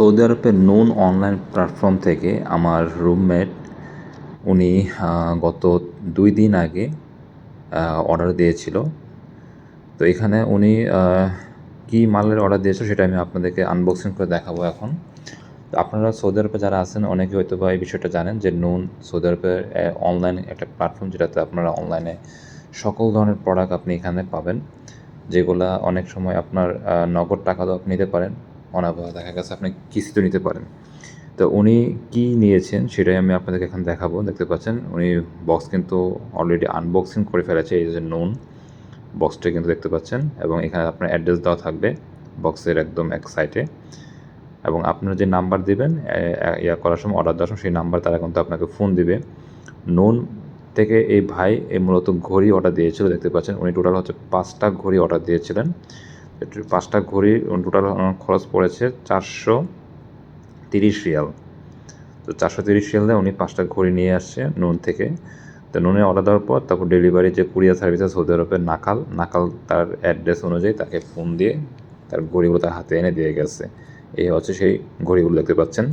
Saudi আরবের নুন online platform থেকে আমার রুমমেট, উনি গত দুই দিন আগে অর্ডার দিয়েছিল। তো এখানে উনি কী মালের অর্ডার দিয়েছিল সেটা আমি আপনাদেরকে আনবক্সিং করে দেখাবো এখন। আপনারা সৌদি আরবে যারা আছেন অনেকে হয়তো বা এই বিষয়টা জানেন যে নুন সৌদি আরবের অনলাইন একটা প্ল্যাটফর্ম যেটাতে আপনারা অনলাইনে সকল ধরনের প্রোডাক্ট আপনি এখানে পাবেন, যেগুলা অনেক সময় আপনার নগদ আপনি নিতে পারেন। অনাবা দেখা গেছে আপনি কিস্তিতে নিতে পারেন। তো উনি কি নিয়েছেন সেটাই আমি আপনাদেরকে এখন দেখাবো, দেখতে পাচ্ছেন? উনি বক্স কিন্তু অলরেডি আনবক্সিং করে ফেলেছে, এই যে নুন। বক্সটা কিন্তু দেখতে পাচ্ছেন এবং এখানে আপনার অ্যাড্রেস দেওয়া থাকবে বক্সের একদম এক সাইডে এবং আপনার যে নাম্বার দিবেন ইয়া করার সময় অর্ডার দেওয়ার সময় সেই নাম্বার তারা কিন্তু আপনাকে ফোন দিবে। নুন থেকে এই ভাই এই মূলত ঘড়ি অর্ডার দিয়েছিল, দেখতে পাচ্ছেন? উনি টোটাল হচ্ছে পাঁচটা ঘড়ি অর্ডার দিয়েছিলেন। পাঁচটা ঘড়ি টোটাল খরচ পড়েছে চারশো তিরিশ রিয়াল। তো চারশো তিরিশ রিয়াল দিয়ে উনি পাঁচটা ঘড়ি নিয়ে আসছে নুন থেকে। তো নুনে অর্ডার দেওয়ার পর তারপর ডেলিভারি যে কুরিয়ার সার্ভিস আছে সৌদি আরবের নাকাল নাকাল তার অ্যাড্রেস অনুযায়ী তাকে ফোন দিয়ে তার ঘড়িগুলো তার হাতে এনে দিয়ে গেছে। এই হচ্ছে সেই ঘড়িগুলো দেখতে পাচ্ছেন।